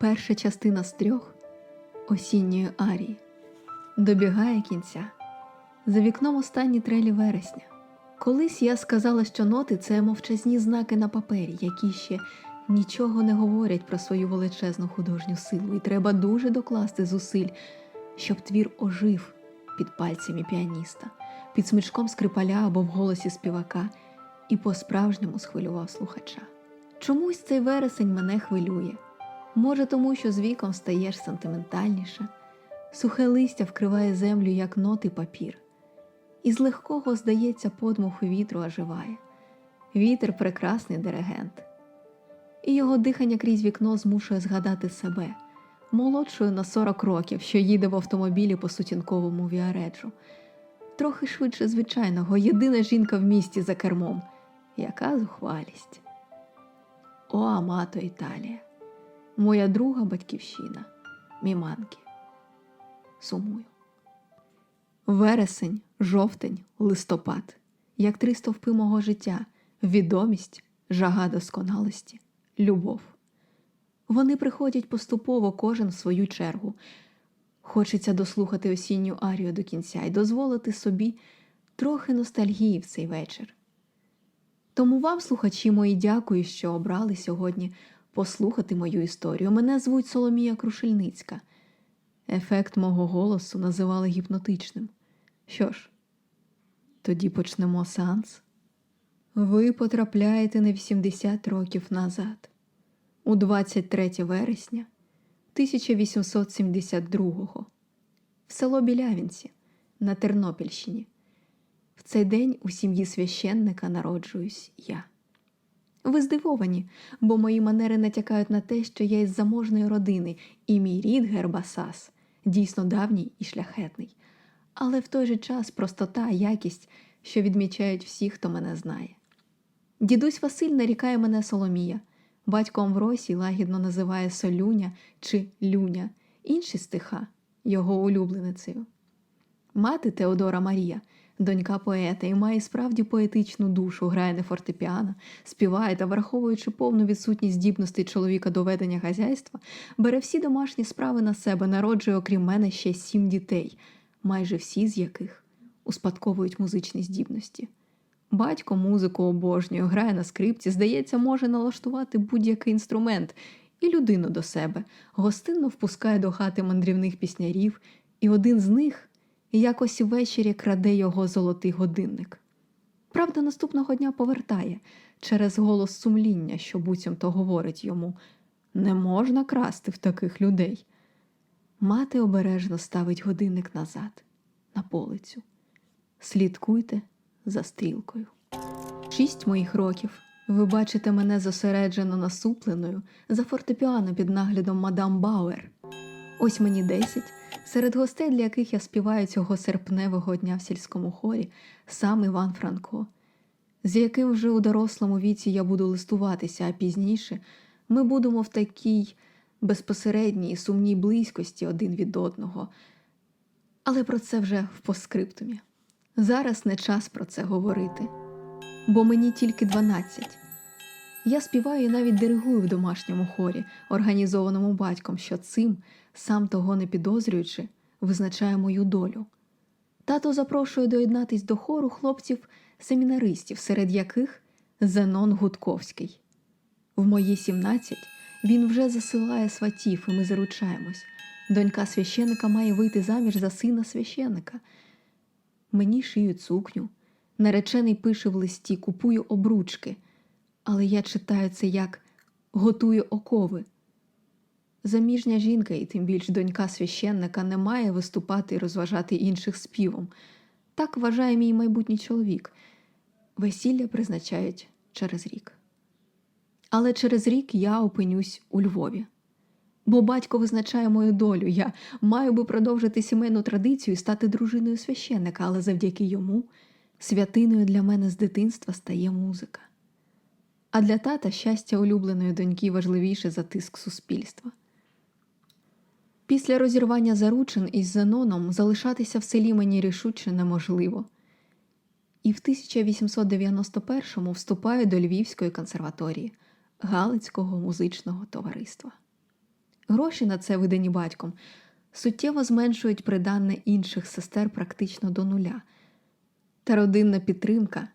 Перша частина з трьох осінньої арії добігає кінця. За вікном останні трелі вересня. Колись я сказала, що ноти це мовчазні знаки на папері, які ще нічого не говорять про свою величезну художню силу, і треба дуже докласти зусиль, щоб твір ожив під пальцями піаніста, під смичком скрипаля або в голосі співака і по-справжньому схвилював слухача. Чомусь цей вересень мене хвилює. Може, тому що з віком стаєш сентиментальніше, сухе листя вкриває землю, як ноти папір, і з легкого, здається, подмуху вітру оживає. Вітер прекрасний диригент, і його дихання крізь вікно змушує згадати себе, молодшою на 40 років, що їде в автомобілі по сутінковому віареджу. Трохи швидше звичайного, єдина жінка в місті за кермом. Яка зухвалість. О, Амато Італія, моя друга батьківщина, міманки. Сумую. Вересень, жовтень, листопад, як три стовпи мого життя, відомість, жага досконалості, любов. Вони приходять поступово кожен в свою чергу. Хочеться дослухати осінню арію до кінця і дозволити собі трохи ностальгії в цей вечір. Тому вам, слухачі мої, дякую, що обрали сьогодні послухати мою історію. Мене звуть Соломія Крушельницька. Ефект мого голосу називали гіпнотичним. Що ж, тоді почнемо сеанс. Ви потрапляєте на 80 років назад, у 23 вересня 1872-го, в село Білявінці на Тернопільщині. В цей день у сім'ї священника народжуюсь я. Ви здивовані, бо мої манери натякають на те, що я із заможної родини, і мій рід Гербасас дійсно давній і шляхетний, але в той же час простота, якість, що відмічають всі, хто мене знає. Дідусь Василь нарікає мене Соломія, батько Амвросій лагідно називає Солюня чи Люня, інші стиха його улюбленицею. Мати Теодора Марія, донька поета, і має справді поетичну душу, грає на фортепіано, співає та, враховуючи повну відсутність здібностей чоловіка до ведення хазяйства, бере всі домашні справи на себе, народжує, окрім мене, ще сім дітей, майже всі з яких успадковують музичні здібності. Батько музику обожнює, грає на скрипці, здається, може налаштувати будь-який інструмент і людину до себе, гостинно впускає до хати мандрівних піснярів, і один з них якось ввечері краде його золотий годинник. Правда, наступного дня повертає через голос сумління, що буцімто говорить йому не можна красти в таких людей. Мати обережно ставить годинник назад, на полицю. Слідкуйте за стрілкою. Шість моїх років. Ви бачите мене зосереджено насупленою за фортепіано під наглядом мадам Бауер. Ось мені десять. Серед гостей, для яких я співаю цього серпневого дня в сільському хорі, сам Іван Франко, з яким вже у дорослому віці я буду листуватися, а пізніше ми будемо в такій безпосередній і сумній близькості один від одного. Але про це вже в поскриптумі. Зараз не час про це говорити, бо мені тільки 12. Я співаю і навіть диригую в домашньому хорі, організованому батьком, що цим, сам того не підозрюючи, визначає мою долю. Тато запрошує доєднатись до хору хлопців-семінаристів, серед яких Зенон Гудковський. В мої 17 він вже засилає сватів, і ми заручаємось. Донька священика має вийти заміж за сина священика. Мені шиють сукню. Наречений пише в листі, купую обручки, але я читаю це як готую окови. Заміжня жінка, і тим більш донька священника, не має виступати і розважати інших співом. Так вважає мій майбутній чоловік. Весілля призначають через рік. Але через рік я опинюсь у Львові. Бо батько визначає мою долю. Я маю би продовжити сімейну традицію і стати дружиною священника, але завдяки йому святиною для мене з дитинства стає музика. А для тата щастя улюбленої доньки важливіше за тиск суспільства. Після розірвання заручин із Зеноном залишатися в селі мені рішуче неможливо. І в 1891-му вступаю до Львівської консерваторії Галицького музичного товариства. Гроші на це, видані батьком, суттєво зменшують приданне інших сестер практично до нуля. Та родинна підтримка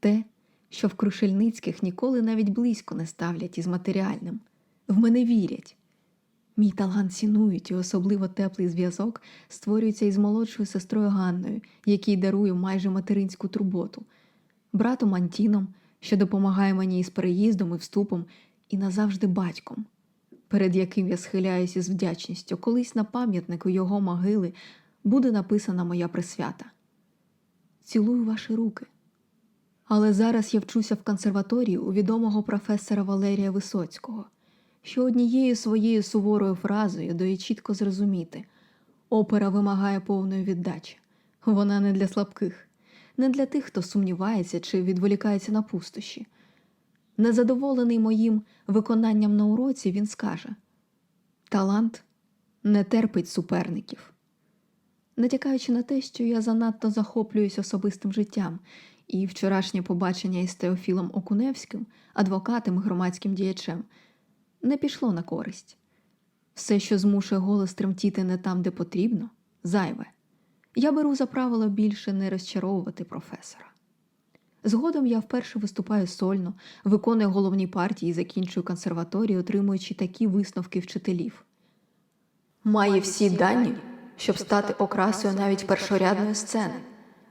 те, що в Крушельницьких ніколи навіть близько не ставлять із матеріальним. В мене вірять. Мій талант цінують, і особливо теплий зв'язок створюється із молодшою сестрою Ганною, якій дарую майже материнську турботу, братом Антіном, що допомагає мені із переїздом і вступом, і назавжди батьком, перед яким я схиляюся з вдячністю, колись на пам'ятнику його могили буде написана моя присвята. Цілую ваші руки. Але зараз я вчуся в консерваторії у відомого професора Валерія Висоцького, що однією своєю суворою фразою дає чітко зрозуміти опера вимагає повної віддачі. Вона не для слабких, не для тих, хто сумнівається чи відволікається на пустощі. Незадоволений моїм виконанням на уроці, він скаже Талант не терпить суперників. Натякаючи на те, що я занадто захоплююсь особистим життям, і вчорашнє побачення із Теофілом Окуневським, адвокатом і громадським діячем, не пішло на користь. Все, що змушує голос тремтіти не там, де потрібно, зайве. Я беру за правило більше не розчаровувати професора. Згодом я вперше виступаю сольно, виконую головні партії і закінчую консерваторію, отримуючи такі висновки вчителів. Має всі дані, щоб стати окрасою навіть першорядної сцени.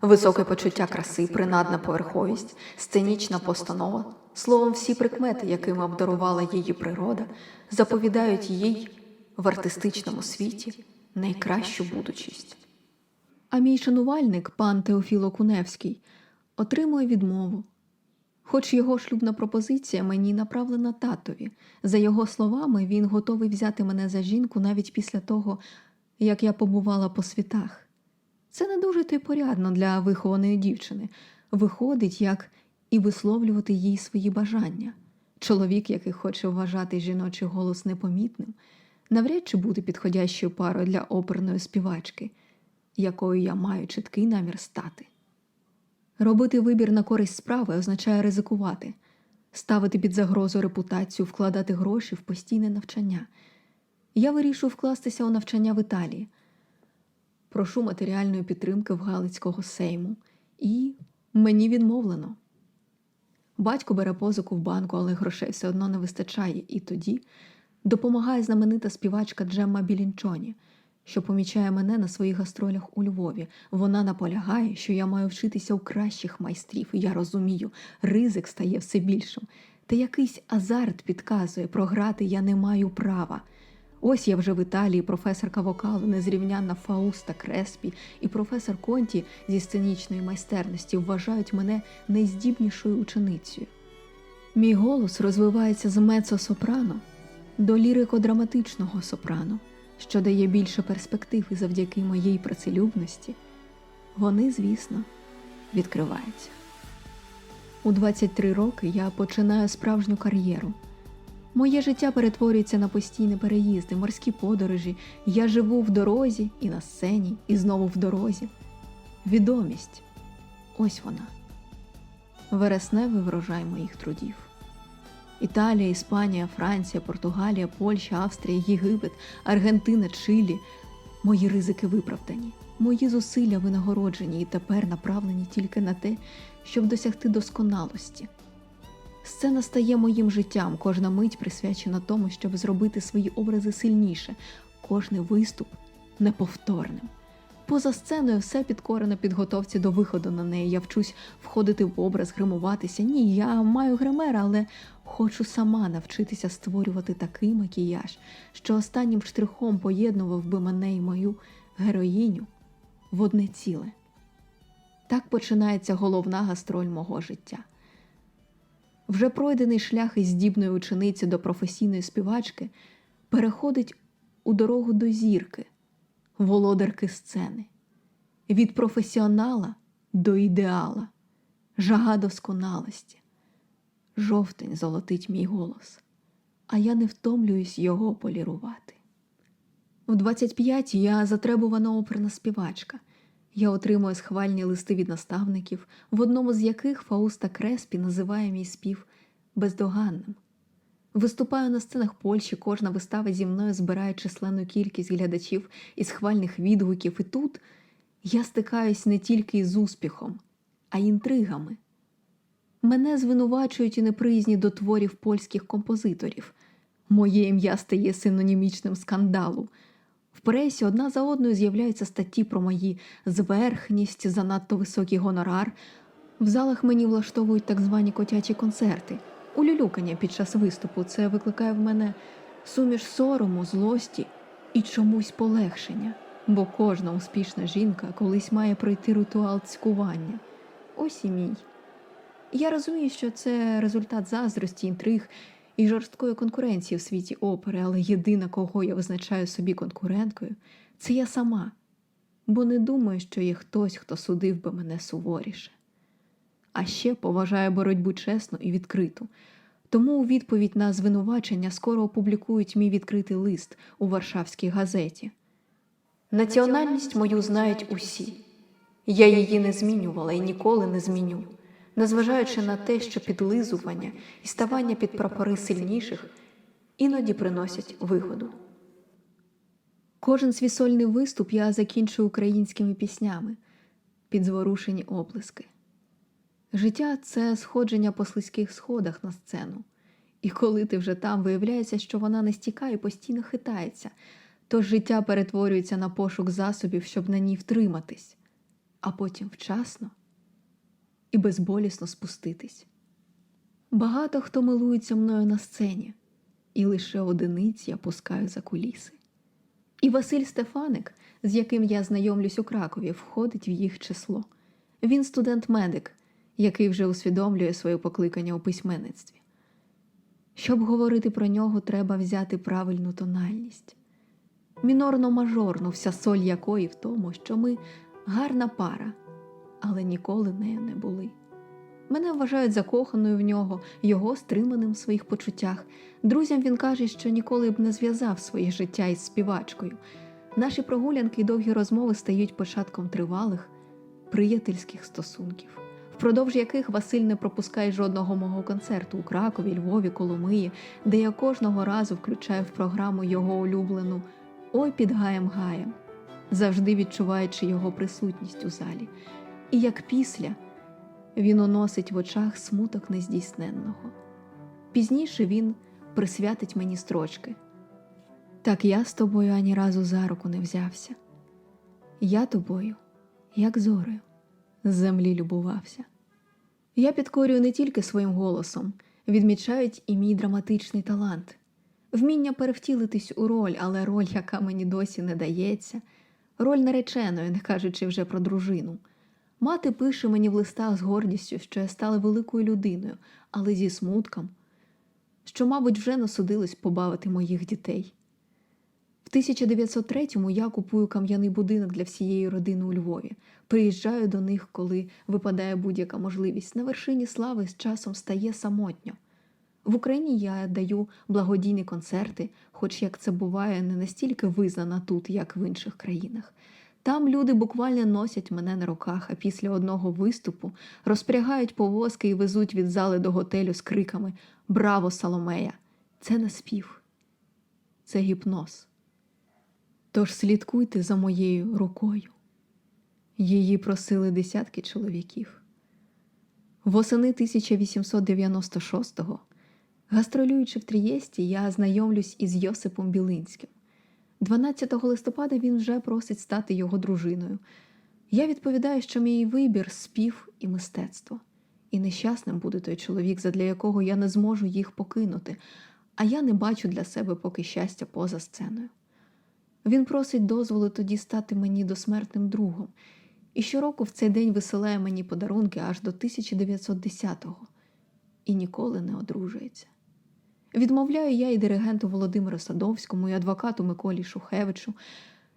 Високе почуття краси, принадна поверховість, сценічна постанова, словом, всі прикмети, якими обдарувала її природа, заповідають їй в артистичному світі найкращу будучість. А мій шанувальник, пан Теофіло Куневський, отримує відмову. Хоч його шлюбна пропозиція мені направлена татові. За його словами, він готовий взяти мене за жінку навіть після того, як я побувала по світах. Це не дуже то й порядно для вихованої дівчини. Виходить, як і висловлювати їй свої бажання. Чоловік, який хоче вважати жіночий голос непомітним, навряд чи буде підходящою парою для оперної співачки, якою я маю чіткий намір стати. Робити вибір на користь справи означає ризикувати, ставити під загрозу репутацію, вкладати гроші в постійне навчання. Я вирішую вкластися у навчання в Італії. Прошу матеріальної підтримки в Галицького сейму, і мені відмовлено. Батько бере позику в банку, але грошей все одно не вистачає, і тоді допомагає знаменита співачка Джемма Білінчоні, що помічає мене на своїх гастролях у Львові. Вона наполягає, що я маю вчитися у кращих майстрів, я розумію, ризик стає все більшим. Та якийсь азарт підказує, програти я не маю права. Ось я вже в Італії, професорка вокалу, незрівнянна Фауста Креспі і професор Конті зі сценічної майстерності вважають мене найздібнішою ученицею. Мій голос розвивається з мецо-сопрано до лірико-драматичного сопрано, що дає більше перспектив і завдяки моїй працелюбності. Вони, звісно, відкриваються. У 23 роки я починаю справжню кар'єру. Моє життя перетворюється на постійні переїзди, морські подорожі. Я живу в дорозі і на сцені, і знову в дорозі. Відомість ось вона. Вересневий врожай моїх трудів. Італія, Іспанія, Франція, Португалія, Польща, Австрія, Єгипет, Аргентина, Чилі. Мої ризики виправдані, мої зусилля винагороджені і тепер направлені тільки на те, щоб досягти досконалості. Сцена стає моїм життям, кожна мить присвячена тому, щоб зробити свої образи сильніше, кожний виступ неповторним. Поза сценою все підкорено підготовці до виходу на неї. Я вчусь входити в образ, гримуватися. Ні, я маю гримера, але хочу сама навчитися створювати такий макіяж, що останнім штрихом поєднував би мене і мою героїню в одне ціле. Так починається головна гастроль мого життя. Вже пройдений шлях із здібної учениці до професійної співачки переходить у дорогу до зірки, володарки сцени, від професіонала до ідеала, жага досконалості. Жовтень золотить мій голос, а я не втомлююсь його полірувати. У 25 я затребувана оперна співачка. Я отримую схвальні листи від наставників, в одному з яких Фауста Креспі називає мій спів бездоганним. Виступаю на сценах Польщі, кожна вистава зі мною збирає численну кількість глядачів із хвальних відгуків, і тут я стикаюсь не тільки із успіхом, а й інтригами. Мене звинувачують і неприязні до творів польських композиторів. Моє ім'я стає синонімічним скандалу. В пресі одна за одною з'являються статті про мої зверхність, занадто високий гонорар. В залах мені влаштовують так звані котячі концерти. Улюлюкання під час виступу це викликає в мене суміш сорому, злості і чомусь полегшення, бо кожна успішна жінка колись має пройти ритуал цькування. Ось і мій. Я розумію, що це результат заздрості, інтриг і жорсткої конкуренції в світі опери, але єдина, кого я визначаю собі конкуренткою, це я сама, бо не думаю, що є хтось, хто судив би мене суворіше. А ще поважаю боротьбу чесну і відкриту. Тому у відповідь на звинувачення скоро опублікують мій відкритий лист у Варшавській газеті. Національність мою знають усі. Я її не змінювала і ніколи не зміню, незважаючи на те, що підлизування і ставання під прапори сильніших іноді приносять вигоду. Кожен свій сольний виступ я закінчую українськими піснями під зворушені оплески. Життя це сходження по слизьких сходах на сцену. І коли ти вже там, виявляється, що вона не стікає, постійно хитається, тож життя перетворюється на пошук засобів, щоб на ній втриматись, а потім вчасно і безболісно спуститись. Багато хто милується мною на сцені, і лише одиниць я пускаю за куліси. І Василь Стефаник, з яким я знайомлюсь у Кракові, входить в їх число. Він студент-медик, який вже усвідомлює своє покликання у письменництві. Щоб говорити про нього, треба взяти правильну тональність, мінорно-мажорну, вся соль якої в тому, що ми гарна пара, але ніколи нею не були. Мене вважають закоханою в нього, його стриманим в своїх почуттях. Друзям він каже, що ніколи б не зв'язав своє життя із співачкою. Наші прогулянки й довгі розмови стають початком тривалих, приятельських стосунків, впродовж яких Василь не пропускає жодного мого концерту у Кракові, Львові, Коломиї, де я кожного разу включаю в програму його улюблену Ой під гаєм гаєм, завжди відчуваючи його присутність у залі. І як після він уносить в очах смуток нездійсненного. Пізніше він присвятить мені строчки. Так я з тобою ані разу за руку не взявся. Я тобою, як зорею, з землі любувався. Я підкорюю не тільки своїм голосом, відмічають і мій драматичний талант, вміння перевтілитись у роль, але роль, яка мені досі не дається, роль нареченої, не кажучи вже про дружину. Мати пише мені в листах з гордістю, що я стала великою людиною, але зі смутком, що, мабуть, вже насудилось побавити моїх дітей. В 1903-му я купую кам'яний будинок для всієї родини у Львові. Приїжджаю до них, коли випадає будь-яка можливість. На вершині слави з часом стає самотньо. В Україні я даю благодійні концерти, хоч як це буває, не настільки визнана тут, як в інших країнах. Там люди буквально носять мене на руках, а після одного виступу розпрягають повозки і везуть від зали до готелю з криками Браво, Соломея! Це не спів, це гіпноз. Тож слідкуйте за моєю рукою. Її просили десятки чоловіків. Восени 1896-го, гастролюючи в Трієсті, я знайомлюсь із Йосипом Білинським. 12 листопада він вже просить стати його дружиною. Я відповідаю, що мій вибір спів і мистецтво. І нещасним буде той чоловік, задля якого я не зможу їх покинути, а я не бачу для себе поки щастя поза сценою. Він просить дозволу тоді стати мені досмертним другом, і щороку в цей день висилає мені подарунки аж до 1910-го і ніколи не одружується. Відмовляю я і диригенту Володимиру Садовському, і адвокату Миколі Шухевичу,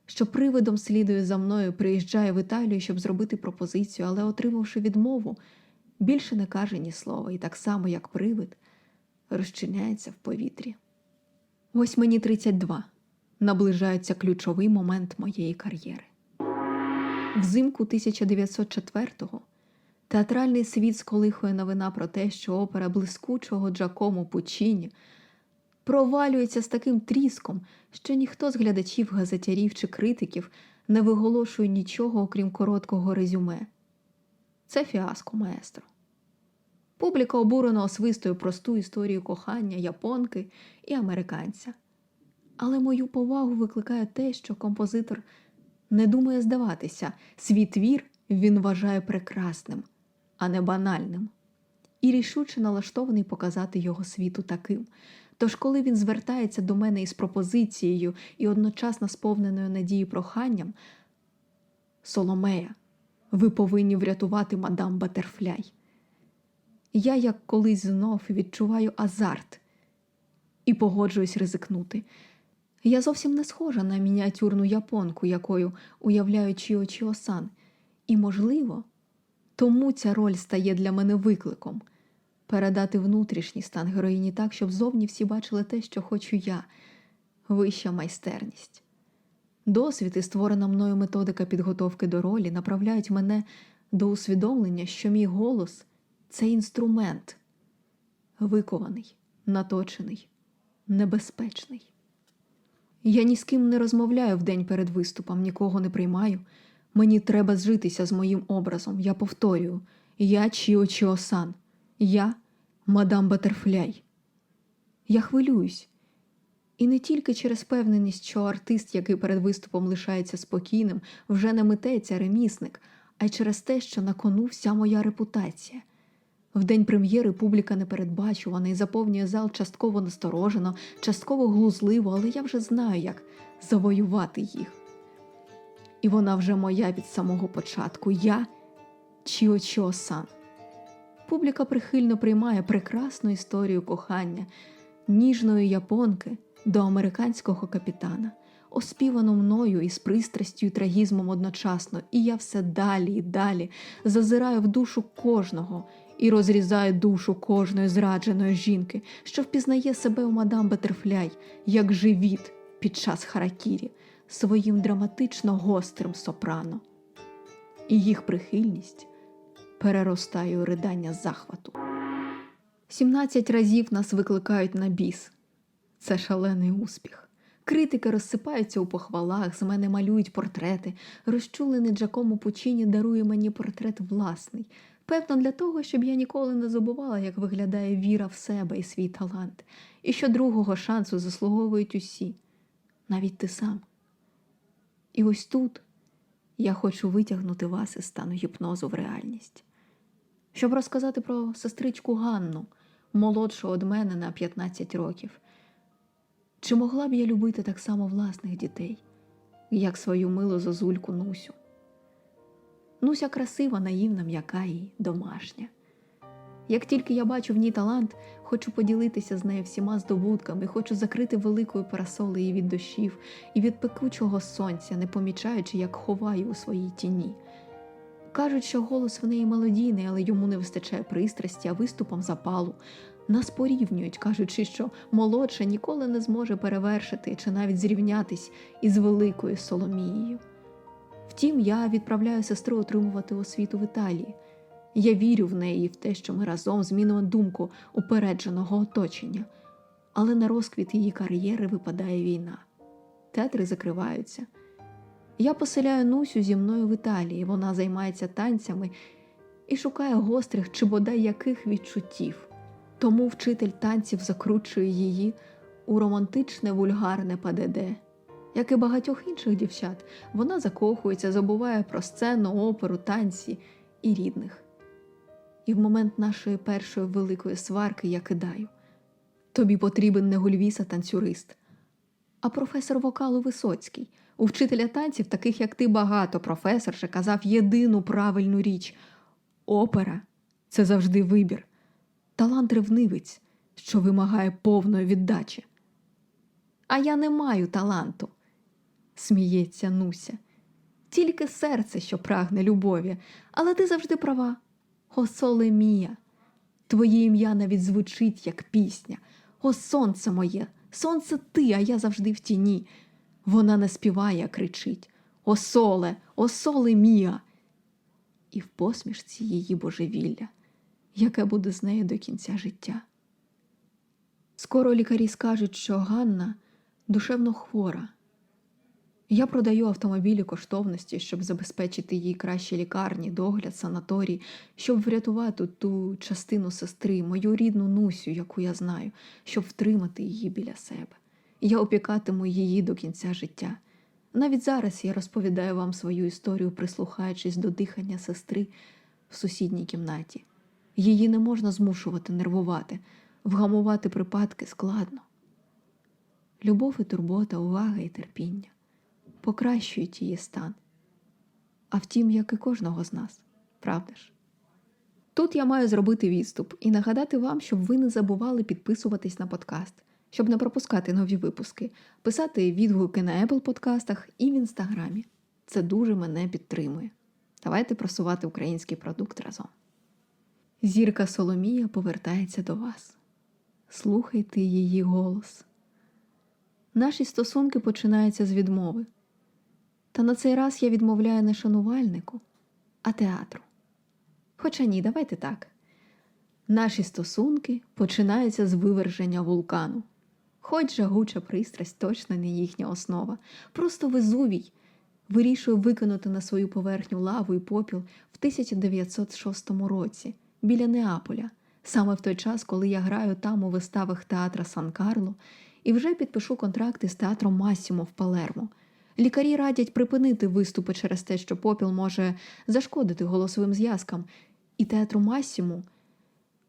що привидом слідує за мною, приїжджає в Італію, щоб зробити пропозицію, але, отримавши відмову, більше не каже ні слова, і так само, як привид, розчиняється в повітрі. Ось мені 32. Наближається ключовий момент моєї кар'єри. Взимку 1904-го театральний світ сколихує новина про те, що опера блискучого Джакому Пучіні провалюється з таким тріском, що ніхто з глядачів, газетярів чи критиків не виголошує нічого, окрім короткого резюме. Це фіаско маестро. Публіка обурено освистує просту історію кохання японки і американця. Але мою повагу викликає те, що композитор не думає здаватися, свій твір він вважає прекрасним, а не банальним, і рішуче налаштований показати його світу таким. Тож, коли він звертається до мене із пропозицією і одночасно сповненою надії проханням, Соломея, ви повинні врятувати мадам Батерфляй. Я, як колись знов, відчуваю азарт і погоджуюсь ризикнути. Я зовсім не схожа на мініатюрну японку, якою уявляю Чіо Чіо-сан. І, можливо, тому ця роль стає для мене викликом передати внутрішній стан героїні так, щоб зовні всі бачили те, що хочу я вища майстерність. Досвід і створена мною методика підготовки до ролі направляють мене до усвідомлення, що мій голос це інструмент, викований, наточений, небезпечний. Я ні з ким не розмовляю в день перед виступом, нікого не приймаю. Мені треба зжитися з моїм образом. Я повторюю: я Чіо Чіо-сан. Я мадам Батерфляй. Я хвилююсь. І не тільки через певненість, що артист, який перед виступом лишається спокійним, вже не митець, а ремісник, а й через те, що на кону вся моя репутація. В день прем'єри публіка непередбачувана і заповнює зал частково насторожено, частково глузливо, але я вже знаю, як завоювати їх. І вона вже моя від самого початку. Я Чіо. Публіка прихильно приймає прекрасну історію кохання ніжної японки до американського капітана, оспівану мною із пристрастю і трагізмом одночасно, і я все далі і далі зазираю в душу кожного і розрізаю душу кожної зрадженої жінки, що впізнає себе у мадам Бетерфляй як живіт під час харакірі своїм драматично гострим сопрано. І їх прихильність переростає у ридання захвату. Сімнадцять разів нас викликають на біс. Це шалений успіх. Критики розсипаються у похвалах, з мене малюють портрети. Розчулений Джакомо Пучіні дарує мені портрет власний. Певно, для того, щоб я ніколи не забувала, як виглядає віра в себе і свій талант, і що другого шансу заслуговують усі, навіть ти сам. І ось тут я хочу витягнути вас із стану гіпнозу в реальність, щоб розказати про сестричку Ганну, молодшу од мене на 15 років. Чи могла б я любити так само власних дітей, як свою милу зозульку Нусю? Нуся красива, наївна, м'яка і домашня. Як тільки я бачу в ній талант, хочу поділитися з нею всіма здобутками, хочу закрити великою парасолею від дощів і від пекучого сонця, не помічаючи, як ховаю у своїй тіні. Кажуть, що голос в неї мелодійний, але йому не вистачає пристрасті, а виступом запалу. Нас порівнюють, кажучи, що молодша ніколи не зможе перевершити чи навіть зрівнятись із великою Соломією. Втім, я відправляю сестру отримувати освіту в Італії. Я вірю в неї і в те, що ми разом змінимо думку упередженого оточення, але на розквіт її кар'єри випадає війна. Театри закриваються. Я поселяю Нусю зі мною в Італії, вона займається танцями і шукає гострих чи бодай яких відчуттів. Тому вчитель танців закручує її у романтичне вульгарне ПДД. Як і багатьох інших дівчат, вона закохується, забуває про сцену, оперу, танці і рідних. І в момент нашої першої великої сварки я кидаю тобі потрібен не гульвіса танцюрист, а професор вокалу Висоцький. У вчителя танців, таких як ти, багато професор же казав єдину правильну річ опера це завжди вибір, талант ревнивець, що вимагає повної віддачі. А я не маю таланту, сміється Нуся. Тільки серце, що прагне любові, але ти завжди права. О, соле мія, твоє ім'я навіть звучить, як пісня. О, сонце моє, сонце ти, а я завжди в тіні. Вона не співає, а кричить О, соле, о, соле мія. І в посмішці її божевілля, яке буде з нею до кінця життя. Скоро лікарі скажуть, що Ганна душевно хвора. Я продаю автомобілі коштовності, щоб забезпечити їй кращі лікарні, догляд, санаторій, щоб врятувати ту частину сестри, мою рідну Нусю, яку я знаю, щоб втримати її біля себе. Я опікатиму її до кінця життя. Навіть зараз я розповідаю вам свою історію, прислухаючись до дихання сестри в сусідній кімнаті. Її не можна змушувати нервувати, вгамувати припадки складно. Любов і турбота, увага і терпіння покращують її стан. А втім, як і кожного з нас, правда ж? Тут я маю зробити відступ і нагадати вам, щоб ви не забували підписуватись на подкаст, щоб не пропускати нові випуски, писати відгуки на Apple подкастах і в інстаграмі. Це дуже мене підтримує. Давайте просувати український продукт разом. Зірка Соломія повертається до вас. Слухайте її голос. Наші стосунки починаються з відмови. Та на цей раз я відмовляю не шанувальнику, а театру. Хоча ні, давайте так. Наші стосунки починаються з виверження вулкану. Хоч жагуча пристрасть точно не їхня основа. Просто Везувій вирішує викинути на свою поверхню лаву і попіл в 1906 році біля Неаполя, саме в той час, коли я граю там у виставах театра Сан Карло і вже підпишу контракти з театром Масімо в Палермо. Лікарі радять припинити виступи через те, що попіл може зашкодити голосовим зв'язкам, і театру Масіму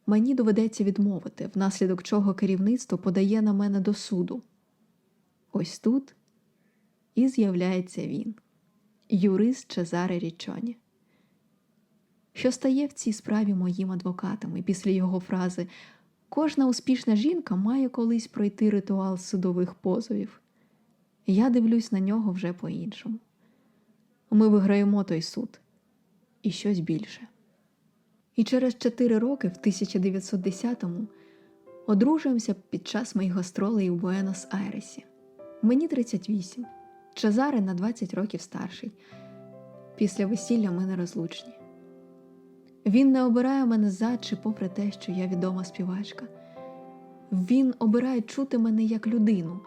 мені доведеться відмовити, внаслідок чого керівництво подає на мене до суду. Ось тут і з'являється він, юрист Чезаре Річоні. Що стає в цій справі моїм адвокатом, і після його фрази Кожна успішна жінка має колись пройти ритуал судових позовів. Я дивлюсь на нього вже по-іншому. Ми виграємо той суд і щось більше. І через чотири роки, в 1910-му, одружуємося під час моїх гастролей у Буенос-Айресі. Мені 38, Чезаре на 20 років старший. Після весілля ми нерозлучні. Він не обирає мене за чи попри те, що я відома співачка. Він обирає чути мене як людину,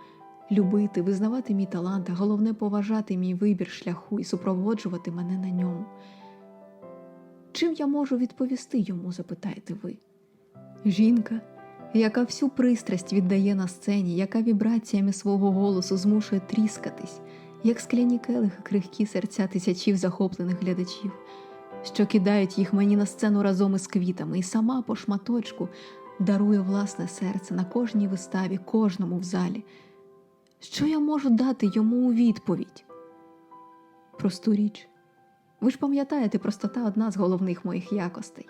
любити, визнавати мій талант, а головне поважати мій вибір шляху і супроводжувати мене на ньому. Чим я можу відповісти йому, запитаєте ви? Жінка, яка всю пристрасть віддає на сцені, яка вібраціями свого голосу змушує тріскатись, як скляні келихи крихкі серця тисячів захоплених глядачів, що кидають їх мені на сцену разом із квітами, і сама по шматочку дарує власне серце на кожній виставі, кожному в залі. Що я можу дати йому у відповідь? Просту річ. Ви ж пам'ятаєте, простота одна з головних моїх якостей.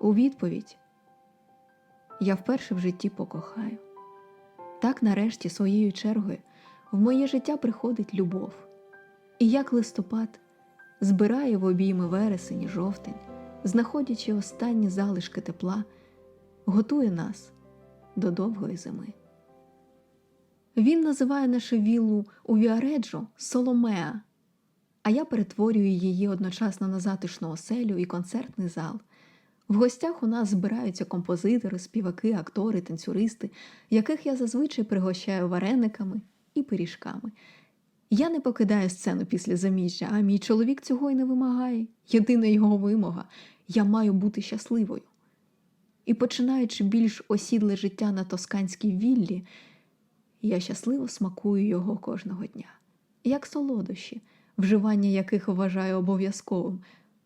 У відповідь я вперше в житті покохаю. Так, нарешті, своєю чергою, в моє життя приходить любов, і як листопад збирає в обійми вересень і жовтень, знаходячи останні залишки тепла, готує нас до довгої зими. Він називає нашу віллу у Віареджо Соломеа, а я перетворюю її одночасно на затишну оселю і концертний зал. В гостях у нас збираються композитори, співаки, актори, танцюристи, яких я зазвичай пригощаю варениками і пиріжками. Я не покидаю сцену після заміжжя, а мій чоловік цього й не вимагає. Єдина його вимога я маю бути щасливою. І починаючи більш осідле життя на тосканській віллі, я щасливо смакую його кожного дня, як солодощі, вживання яких вважаю обов'язковим,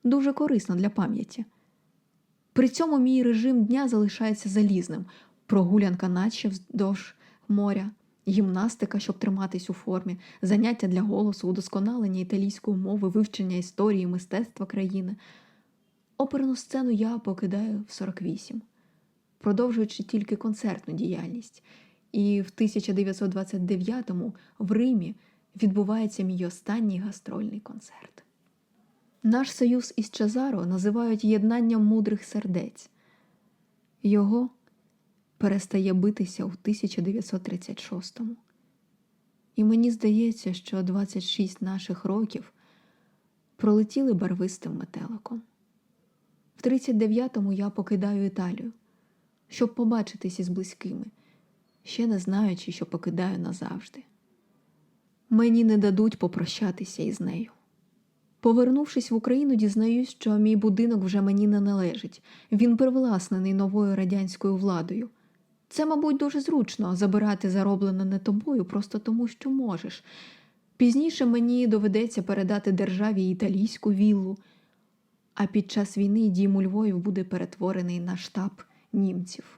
дуже корисно для пам'яті. При цьому мій режим дня залишається залізним: прогулянка наче вздовж моря, гімнастика, щоб триматись у формі, заняття для голосу, удосконалення італійської мови, вивчення історії, мистецтва країни. Оперну сцену я покидаю в 48, продовжуючи тільки концертну діяльність. І в 1929-му в Римі відбувається мій останній гастрольний концерт. Наш союз із Чезаро називають єднанням мудрих сердець. Його перестає битися у 1936-му. І мені здається, що 26 наших років пролетіли барвистим метеликом. В 39-му я покидаю Італію, щоб побачитись із близькими, ще не знаючи, що покидаю назавжди. Мені не дадуть попрощатися із нею. Повернувшись в Україну, дізнаюсь, що мій будинок вже мені не належить. Він привласнений новою радянською владою. Це, мабуть, дуже зручно забирати зароблене не тобою просто тому, що можеш. Пізніше мені доведеться передати державі італійську віллу, а під час війни дім у Львові буде перетворений на штаб німців.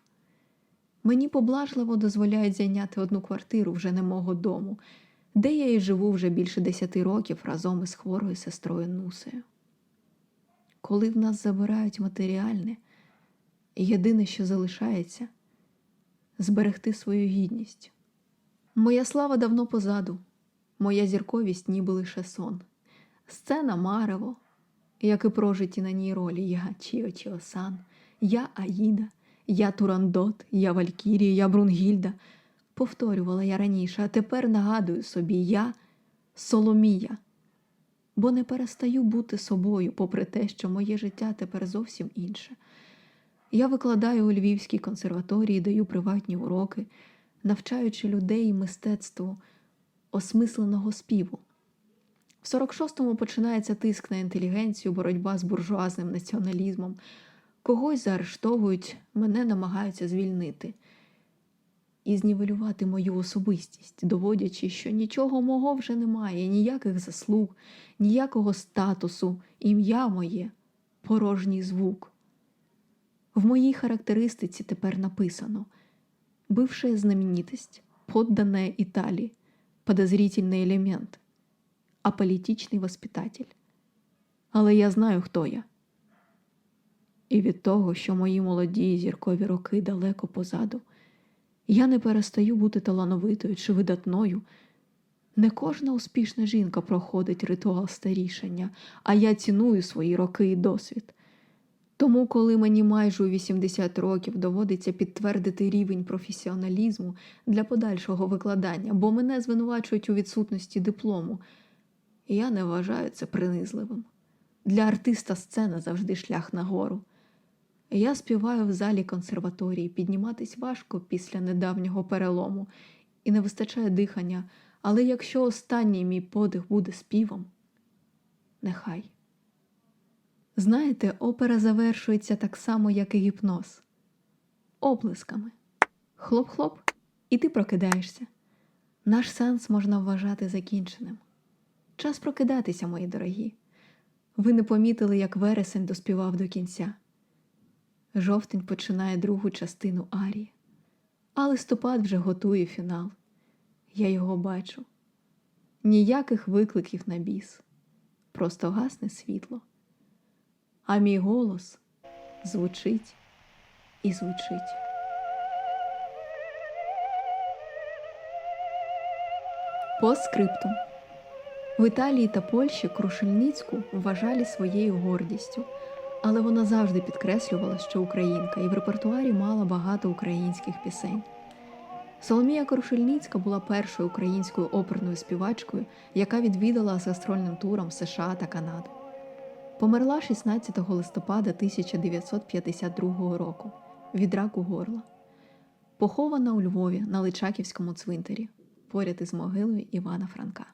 Мені поблажливо дозволяють зайняти одну квартиру вже не мого дому, де я і живу вже більше десяти років разом із хворою сестрою Нусею. Коли в нас забирають матеріальне, єдине, що залишається зберегти свою гідність. Моя слава давно позаду, моя зірковість ніби лише сон. Сцена Марево, як і прожиті на ній ролі я Чіо Чіосан, я Аїда, я Турандот, я Валькірія, я Брунгільда. Повторювала я раніше, а тепер нагадую собі я Соломія, бо не перестаю бути собою, попри те, що моє життя тепер зовсім інше. Я викладаю у Львівській консерваторії, даю приватні уроки, навчаючи людей мистецтву осмисленого співу. В 46-му починається тиск на інтелігенцію, боротьба з буржуазним націоналізмом. Когось заарештовують, мене намагаються звільнити і знівелювати мою особистість, доводячи, що нічого мого вже немає, ніяких заслуг, ніякого статусу, ім'я моє порожній звук. В моїй характеристиці тепер написано бывшая знаменитость, подданная Италии, подозрительный элемент, аполітичний воспитатель. Але я знаю, хто я. І від того, що мої молоді зіркові роки далеко позаду, я не перестаю бути талановитою чи видатною. Не кожна успішна жінка проходить ритуал старішання, а я ціную свої роки і досвід. Тому, коли мені майже у 80 років доводиться підтвердити рівень професіоналізму для подальшого викладання, бо мене звинувачують у відсутності диплому, я не вважаю це принизливим. Для артиста сцена завжди шлях нагору. Я співаю в залі консерваторії, підніматись важко після недавнього перелому і не вистачає дихання, але якщо останній мій подих буде співом, нехай. Знаєте, опера завершується так само, як і гіпноз. Оплесками. Хлоп-хлоп, і ти прокидаєшся. Наш сеанс можна вважати закінченим. Час прокидатися, мої дорогі. Ви не помітили, як вересень доспівав до кінця. Жовтень починає другу частину арії, а листопад вже готує фінал. Я його бачу. Ніяких викликів на біс, просто гасне світло. А мій голос звучить і звучить. По скриптум. В Італії та Польщі Крушельницьку вважали своєю гордістю, але вона завжди підкреслювала, що українка, і в репертуарі мала багато українських пісень. Соломія Крушельницька була першою українською оперною співачкою, яка відвідала з гастрольним туром США та Канаду. Померла 16 листопада 1952 року від раку горла. Похована у Львові на Личаківському цвинтарі поряд із могилою Івана Франка.